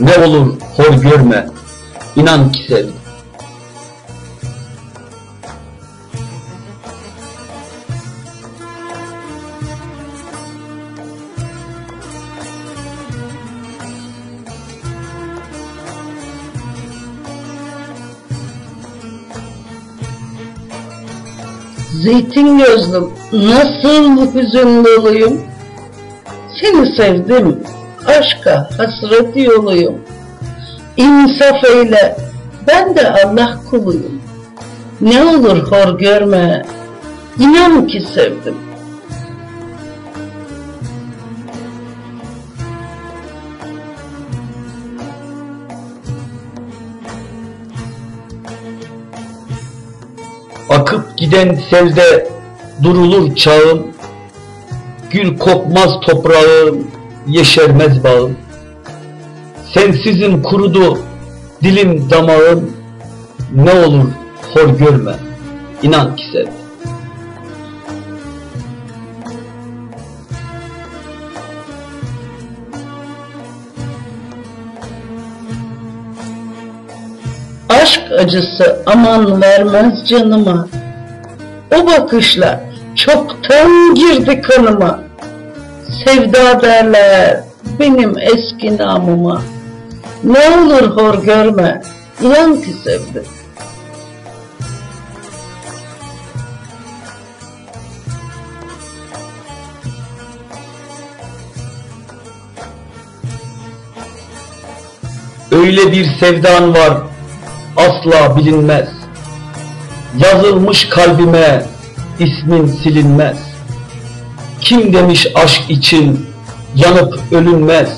Ne olur hor görme, inan ki sevdim. Zeytin gözlüm, nasıl hüzün doluyum. Seni sevdim, aşka hasret yoluyum. İnsaf eyle, ben de Allah kuluyum. Ne olur hor görme, inan ki sevdim. Akıp giden selde durulur çağım, Gül kokmaz toprağım, yeşermez bağım. Sensizim kurudu dilim damağım, Ne olur hor görme, inan ki sevdim. Aşk acısı aman vermez canıma. O bakışla çoktan girdi kanıma. Sevda derler benim eski namıma. Ne olur hor görme, inan ki sevdim. Öyle bir sevdan var asla bilinmez. Yazılmış kalbime ismin silinmez. Kim demiş aşk için yanıp ölünmez.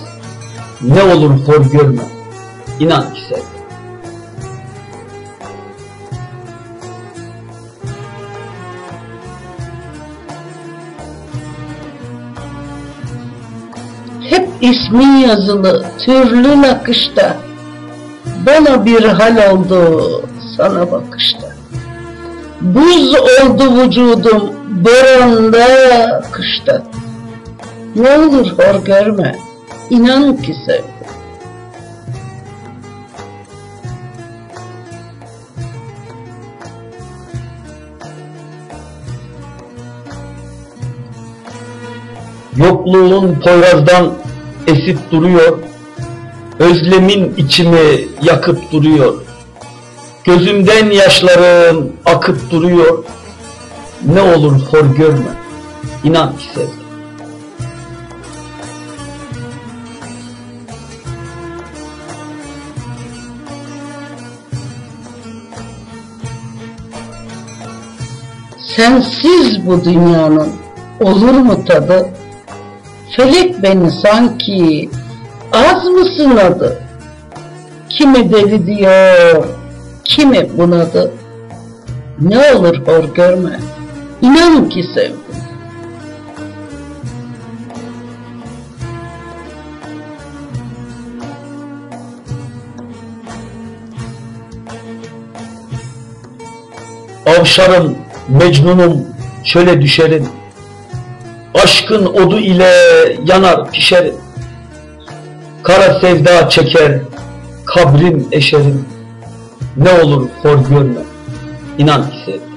Ne olur hor görme, inan ki sevdim. Hep ismin yazılı türlü nakışta. Bana bir hal oldu sana bakışta. Buz oldu vücudum boranda kışta. Ne olur hor görme, inan ki sevdim. Yokluğun Poyraz'dan esip duruyor, özlemin içimi yakıp duruyor. Gözümden yaşlarım akıp duruyor, ne olur hor görme, inan ki sevdim. Sensiz bu dünyanın olur mu tadı? Felek beni sanki az mı sınadı? Kimi deli diyor, kimi bunadı. Ne olur hor görme, inan ki sevdim. Avşarım, Mecnunum, çöle düşerim. Aşkın odu ile yanar pişerim. Kara sevda çeker, kabrim eşerim. Ne olur hor görme, inan ki sevdim.